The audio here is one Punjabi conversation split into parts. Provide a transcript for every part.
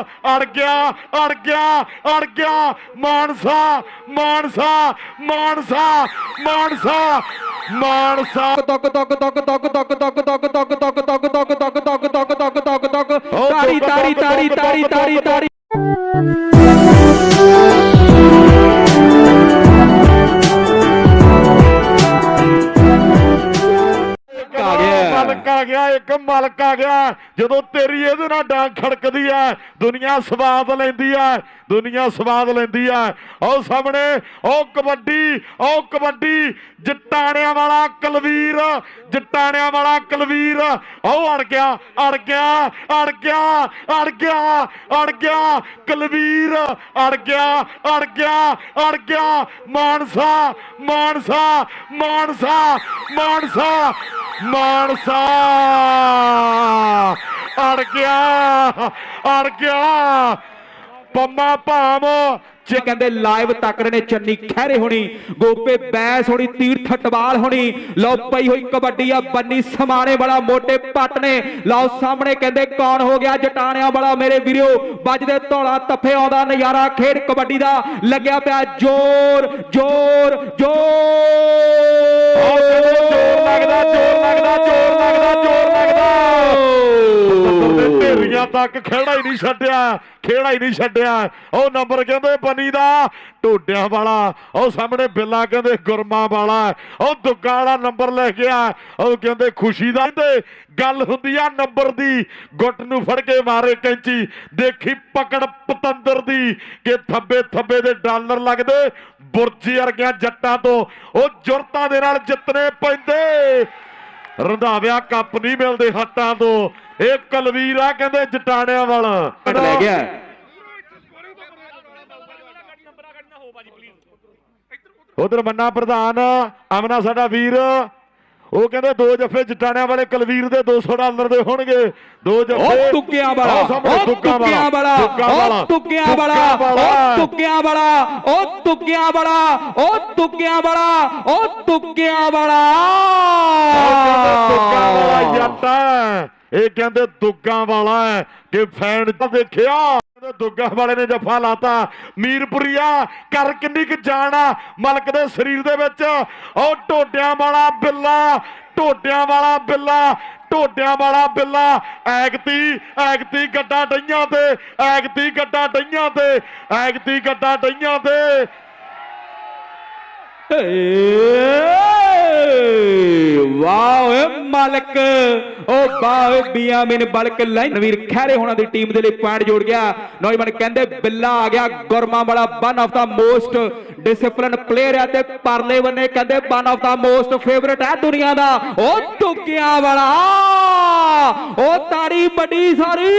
ਅੜ ਗਿਆ ਅੜ ਗਿਆ ਅੜ ਗਿਆ ਮਾਨਸਾ ਮਾਨਸਾ ਮਾਨਸਾ ਮਾਨਸਾ ਮਾਨਸਾ ਤੱਕ ਤੱਕ ਤੱਕ ਤੱਕ ਤੱਕ ਤੱਕ ਤੱਕ ਤੱਕ ਤੱਕ ਤੱਕ ਤੱਕ ਤੱਕ ਤੱਕ ਤੱਕ ਤੱਕ ਤੱਕ ਤੱਕ ਤਾੜੀ ਤਾੜੀ ਤਾੜੀ ਤਾੜੀ ਤਾੜੀ ਮਾਲਕ ਆ ਗਿਆ, ਇੱਕ ਮਲਕ ਆ ਗਿਆ। ਜਦੋਂ ਤੇਰੀ ਇਹਦੇ ਨਾਲ ਡਾਂਗ ਖੜਕਦੀ ਐ ਦੁਨੀਆ ਸਵਾਦ ਲੈਂਦੀ ਐ ਦੁਨੀਆ ਸਵਾਦ ਲੈਂਦੀ ਐ ਉਹ ਸਾਹਮਣੇ, ਉਹ ਕਬੱਡੀ ਉਹ ਕਬੱਡੀ, ਜਟਾਣਿਆਂ ਵਾਲਾ ਕਲਵੀਰ, ਜਟਾਣਿਆਂ ਵਾਲਾ ਕਲਵੀਰ। ਉਹ ਅੜ ਗਿਆ ਅੜ ਗਿਆ ਅੜ ਗਿਆ ਅੜ ਗਿਆ ਅੜ ਗਿਆ, ਕਲਵੀਰ, ਅੜ ਗਿਆ ਅੜ ਗਿਆ ਅੜ ਗਿਆ। ਮਾਨਸਾ ਮਾਨਸਾ ਮਾਨਸਾ ਮਾਨਸਾ। ਮਾਨਸਾ। ਅੜ ਗਿਆ ਅੜ ਗਿਆ। ਪੰਮਾ ਭਾਮ ਚ ਕਹਿੰਦੇ ਲਾਈਵ ਤੱਕ ਰਹੇ ਨੇ ਚੰਨੀ ਖਹਿਰੇ ਹੋਣੀ ਗੋਪੇ ਬੈਸ ਹੋਣੀ ਤੀਰਥ ਟਵਾਲ ਹੋਣੀ। ਲਓ ਪਈ ਹੋਈ ਕਬੱਡੀ ਆ ਬੰਨੀ ਸਮਾਣੇ ਵਾਲਾ ਮੋਟੇ ਪੱਟ ਨੇ। ਲਓ ਸਾਹਮਣੇ ਕਹਿੰਦੇ ਕੌਣ ਹੋ ਗਿਆ ਜਟਾਣਿਆਂ ਵਾਲਾ ਮੇਰੇ ਵੀਰੋ ਵੱਜਦੇ ਧੌਲਾ ਤੱਫੇ ਆਉਂਦਾ ਨਜ਼ਾਰਾ ਖੇਡ ਕਬੱਡੀ ਦਾ ਲੱਗਿਆ ਪਿਆ ਜ਼ੋਰ ਜ਼ੋਰ ਕਹਿੰਦੇ ਜ਼ੋਰ ਲੱਗਦਾ ਜ਼ੋਰ ਲੱਗਦਾ ਜ਼ੋਰ ਲੱਗਦਾ ਜ਼ੋਰ ਲੱਗਦਾ। ਤੇ ਤੱਕ ਖੇੜਾ ਹੀ ਨਹੀਂ ਛੱਡਿਆ, ਖੇੜਾ ਹੀ ਨਹੀਂ ਛੱਡਿਆ। ਉਹ ਨੰਬਰ ਕਹਿੰਦੇ ਬਨੀ ਦਾ ਟੋਡਿਆਂ ਵਾਲਾ। ਉਹ ਸਾਹਮਣੇ ਬਿੱਲਾ ਕਹਿੰਦੇ ਗੁਰਮਾ ਵਾਲਾ। ਉਹ ਦੁੱਗਾ ਵਾਲਾ ਨੰਬਰ ਲੈ ਗਿਆ ਉਹ ਕਹਿੰਦੇ ਖੁਸ਼ੀ ਦਾ ਤੇ ਗੱਲ ਹੁੰਦੀ ਆ ਨੰਬਰ ਦੀ। ਗੁੱਟ ਨੂੰ ਫੜ ਕੇ ਮਾਰੇ ਕੈਂਚੀ। ਦੇਖੀ ਪਕੜ ਪਤੰਦਰ ਦੀ ਕਿ ਥੱਬੇ ਥੱਬੇ ਦੇ ਡਾਲਰ ਲੱਗਦੇ ਬੁਰਜੀ ਵਰਗਿਆਂ ਜੱਟਾਂ ਤੋਂ। ਉਹ ਜੁਰਤਾਂ ਦੇ ਨਾਲ ਜਿੱਤਨੇ ਪੈਂਦੇ। ਰੰਧਾਵਿਆ ਕੱਪ ਨਹੀਂ ਮਿਲਦੇ ਹੱਟਾਂ ਤੋਂ। ਇਹ ਕਲਵੀਰ ਆ ਕਹਿੰਦੇ ਜਟਾਣਿਆਂ ਵਾਲਾ। ਲੈ ਗਿਆ। ਉਧਰ ਮੰਨਾ ਪ੍ਰਧਾਨ ਅਮਨਾ ਸਾਡਾ ਵੀਰ। ਉਹ ਕਹਿੰਦੇ ਦੋ ਜੱਫੇ ਜਟਾਣਿਆਂ ਵਾਲੇ ਕਲਵੀਰ ਦੇ 200 ਡਾਲਰ ਦੇ ਹੋਣਗੇ। ਦੋ ਜੱਫੇ ਉਹ ਤੁੱਕਿਆਂ ਵਾਲਾ ਉਹ ਤੁੱਕਿਆਂ ਵਾਲਾ ਤੁੱਕਾ ਉਹ ਤੁੱਕਿਆਂ ਵਾਲਾ ਉਹ ਤੁੱਕਿਆਂ ਵਾਲਾ ਉਹ ਤੁੱਕਿਆਂ ਵਾਲਾ ਉਹ ਤੁੱਕਿਆਂ ਵਾਲਾ ਉਹ ਤੁੱਕਿਆਂ ਵਾਲਾ। ਦੁੱਗਾ ਵਾਲਾ ਜੱਟ ਇਹ ਕਹਿੰਦੇ ਦੁੱਗਾ ਵਾਲਾ ਕਿ ਫੈਨ ਤਾਂ ਦੇਖਿਆ। ਕਹਿੰਦੇ ਦੁੱਗਾ ਵਾਲੇ ਨੇ ਜੱਫਾ ਲਾਤਾ। ਮੀਰਪੁਰੀਆ ਕਰ ਕਿੰਨੀ ਕੁ ਜਾਣਾ ਮਲਕ ਦੇ ਸਰੀਰ ਦੇ ਵਿੱਚ। ਉਹ ਟੋਡਿਆਂ ਵਾਲਾ ਬਿੱਲਾ ਟੋਡਿਆਂ ਵਾਲਾ ਬਿੱਲਾ ਟੋਡਿਆਂ ਵਾਲਾ ਬਿੱਲਾ। ਐਗਤੀ ਐਗਤੀ ਗੱਡਾ ਡਈਆਂ ਤੇ, ਐਗਤੀ ਗੱਡਾ ਡਈਆਂ ਤੇ, ਐਗਤੀ ਗੱਡਾ ਡਈਆਂ ਤੇ। ਏ ਵਾਹ ਓਏ ਮਾਲਕ, ਓ ਵਾਹ ਬੀਆਮਿਨ ਬਲਕ ਲਾਈਨ। ਖੈਰੇ ਹੋਣਾ ਦੀ ਟੀਮ ਦੇ ਲਈ ਪੁਆਇੰਟ ਜੋੜ ਗਿਆ। ਨੌਜਵਾਨ ਕਹਿੰਦੇ ਬਿੱਲਾ ਆ ਗਿਆ, ਗੁਰਮਾ ਵਾਲਾ one of the most discipline player ਹੈ ਤੇ ਪਰਲੇ ਬੰਨੇ ਕਹਿੰਦੇ one of the most favourite ਹੈ ਦੁਨੀਆ ਦਾ। ਓ ਟੁੱਕਿਆਂ ਵਾਲਾ, ਓ ਤਾੜੀ ਵੱਡੀ ਸਾਰੀ।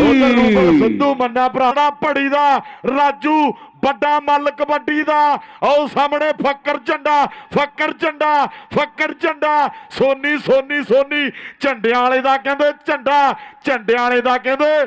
ਉਧਰ ਰੂਬਲ ਸਿੱਧੂ ਮੰਨਾ ਭਰਾਣਾ ਪੜੀ ਦਾ, ਰਾਜੂ ਵੱਡਾ ਮੱਲ ਕਬੱਡੀ ਦਾ। ਆਓ ਸਾਹਮਣੇ ਫੱਕਰ ਝੰਡਾ ਫੱਕਰ ਝੰਡਾ ਫੱਕਰ ਝੰਡਾ। ਸੋਨੀ ਸੋਨੀ ਸੋਨੀ। ਝੰਡਿਆਂ ਵਾਲੇ ਦਾ ਕਹਿੰਦੇ ਝੰਡਾ, ਝੰਡਿਆਂ ਵਾਲੇ ਦਾ ਕਹਿੰਦੇ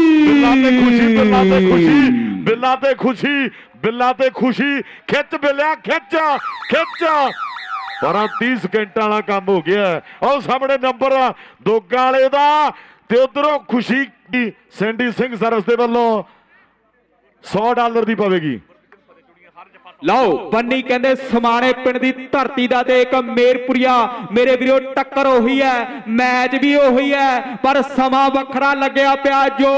ਬਿੱਲਾ ਤੇ ਖੁਸ਼ੀ ਬਿੱਲਾ ਤੇ ਖੁਸ਼ੀ ਬਿੱਲਾ ਤੇ ਖੁਸ਼ੀ ਬਿੱਲਾ ਤੇ ਖੁਸ਼ੀ। ਖਿੱਚ ਬਿੱਲਿਆ ਖਿੱਚ ਖਿੱਚ। ਪਰ 30 ਸਕਿੰਟਾਂ ਵਾਲਾ ਕੰਮ ਹੋ ਗਿਆ। ਉਹ ਸਾਹਮਣੇ ਨੰਬਰ ਦੋਗਾ ਵਾਲੇ ਦਾ ਤੇ ਉਧਰੋਂ ਖੁਸ਼ੀ ਸੈਂਡੀ ਸਿੰਘ ਸਰਵਿਸ ਦੇ ਵੱਲੋਂ 100 ਡਾਲਰ ਦੀ ਪਵੇਗੀ। ਲਓ ਬੰਨੀ ਕਹਿੰਦੇ ਸਮਾਣੇ ਪਿੰਡ ਦੀ ਧਰਤੀ ਦਾ ਤੇ ਇੱਕ ਮੇਰਪੁਰੀਆ ਮੇਰੇ ਵੀਰੋ ਟੱਕਰ ਉਹੀ ਹੈ ਮੈਚ ਵੀ ਉਹੀ ਹੈ ਪਰ ਸਮਾਂ ਵੱਖਰਾ ਲੱਗਿਆ ਪਿਆ ਜੋ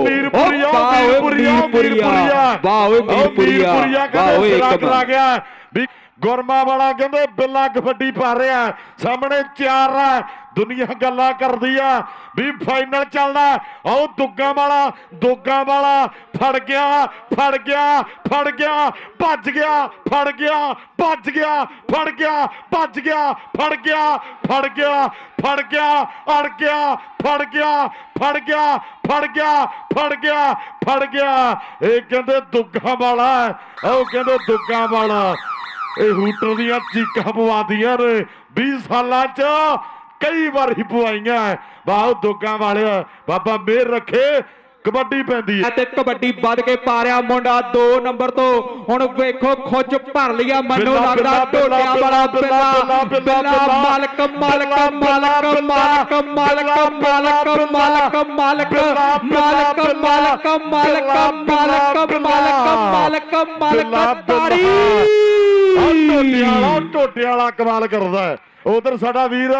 ਮੀਰਪੁਰੀਆ ਮੀਰਪੁਰੀਆ ਵਾਹ ਓਏ ਮੀਰਪੁਰੀਆ ਵਾਹ ਓਏ ਇੱਕ ਕਰਾ ਗਿਆ ਵੀ ਗੁਰਮਾ ਵਾਲਾ ਕਹਿੰਦੇ ਬਿੱਲਾ ਕਬੱਡੀ ਪਾ ਰਿਹਾ ਸਾਹਮਣੇ ਚਾਰ ਆ ਦੁਨੀਆ ਗੱਲਾਂ ਕਰਦੀ ਆ ਵੀ ਫਾਈਨਲ ਚੱਲਦਾ ਆਓ ਦੁੱਗਾ ਵਾਲਾ ਦੁੱਗਾ ਵਾਲਾ ਫੜ ਗਿਆ ਫੜ ਗਿਆ ਫੜ ਗਿਆ ਭੱਜ ਗਿਆ ਫੜ ਗਿਆ ਭੱਜ ਗਿਆ ਫੜ ਗਿਆ ਭੱਜ ਗਿਆ ਫੜ ਗਿਆ ਫੜ ਗਿਆ ਫੜ ਗਿਆ ਅੜ ਗਿਆ ਫੜ ਗਿਆ ਫੜ ਗਿਆ ਫੜ ਗਿਆ ਫੜ ਗਿਆ ਫੜ ਗਿਆ ਇਹ ਕਹਿੰਦੇ ਦੁੱਗਾ ਵਾਲਾ ਉਹ ਕਹਿੰਦੇ ਦੁੱਗਾ ਵਾਲਾ ਇਹ ਹੂਟਰ ਦੀਆਂ ਚੀਕਾਂ ਪਵਾਉਂਦੀਆਂ ਨੇ 20 ਸਾਲਾਂ 'ਚ ਕਈ ਵਾਰ ਹੀ ਪਵਾਈਆਂ ਵਾਹ ਦੁੱਗਾ ਵਾਲਿਆ ਬਾਬਾ ਮੇਰ ਰੱਖੇ ਕਬੱਡੀ ਪੈਂਦੀ ਹੈ ਤੇ ਕਬੱਡੀ ਵੱਧ ਕੇ ਪਾ ਰਿਹਾ ਮੁੰਡਾ 2 ਨੰਬਰ ਤੋਂ ਹੁਣ ਵੇਖੋ ਖੁੱਚ ਭਰ ਲਿਆ ਮੈਨੂੰ ਲੱਗਦਾ ਢੋਲਿਆਂ ਵਾਲਾ ਬਿੱਲਾ, ਬਿੱਲਾ ਮਾਲਕ ਮਾਲਕ ਮਾਲਕ ਮਾਲਕ ਮਾਲਕ ਮਾਲਕ ਮਾਲਕ ਮਾਲਕ ਮਾਲਕ ਮਾਲਕ ਮਾਲਕ ਮਾਲਕ ਮਾਲਕ ਮਾਲਕ ਮਾਲਕ ਤਾੜੀ ਆਹ ਟੋਟੇ ਵਾਲਾ ਟੋਟੇ ਵਾਲਾ ਕਮਾਲ ਕਰਦਾ ਹੈ। ਉਧਰ ਸਾਡਾ ਵੀਰ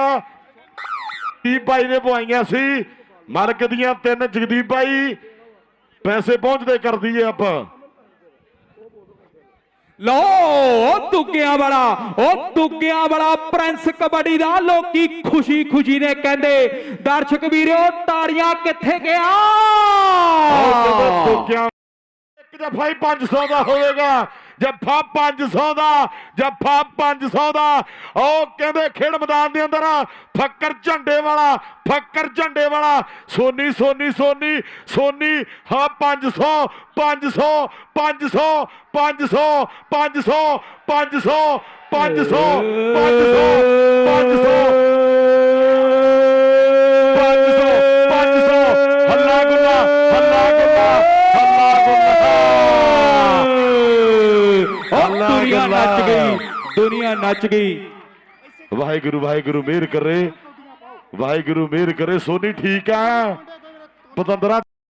ਦੀਪ ਭਾਈ ਨੇ ਪਵਾਈਆਂ ਸੀ। ਮਰਕ ਦੀਆਂ ਤਿੰਨ ਜਗਦੀਪ ਭਾਈ ਪੈਸੇ ਪਹੁੰਚਦੇ ਕਰਦੀ ਏ ਆਪਾਂ। ਲੋ ਉਹ ਦੁੱਗਿਆਂ ਵਾਲਾ ਉਹ ਦੁੱਗਿਆਂ ਵਾਲਾ ਪ੍ਰਿੰਸ ਕਬੱਡੀ ਦਾ ਲੋਕੀ ਖੁਸ਼ੀ ਖੁਸ਼ੀ ਨੇ ਕਹਿੰਦੇ। ਦਰਸ਼ਕ ਵੀਰੋ ਤਾੜੀਆਂ ਕਿੱਥੇ ਗਿਆ? ਟੋਕਿਆਂ ਇੱਕ ਜਫਾ ਹੀ 500 ਦਾ ਹੋਵੇਗਾ। ਜਫਾ 500 ਦਾ, ਜੱਫਾ 500 ਦਾ। ਉਹ ਕਹਿੰਦੇ ਖੇਡ ਮੈਦਾਨ ਦੇ ਅੰਦਰ ਫੱਕਰ ਝੰਡੇ ਵਾਲਾ, ਫੱਕਰ ਝੰਡੇ ਵਾਲਾ। ਸੋਨੀ ਸੋਨੀ ਸੋਨੀ ਸੋਨੀ, ਹਾਂ 500 500 500 500 500 500 500 500 500 ਹੱਲਾ ਗੁੱਲਾ ਹੱਲਾ ਗੁੱਲਾ ਹੱਲਾ ਗੁੱਲਾ ਉਹ ਦੁਨੀਆ ਨੱਚ ਗਈ ਦੁਨੀਆ ਨੱਚ ਗਈ। ਵਾਹਿਗੁਰੂ ਵਾਹਿਗੁਰੂ ਮਿਹਰ ਕਰੇ। ਵਾਹਿਗੁਰੂ ਮਿਹਰ ਕਰੇ। ਸੋਨੀ ਠੀਕ ਆ ਪਤੰਦਰਾ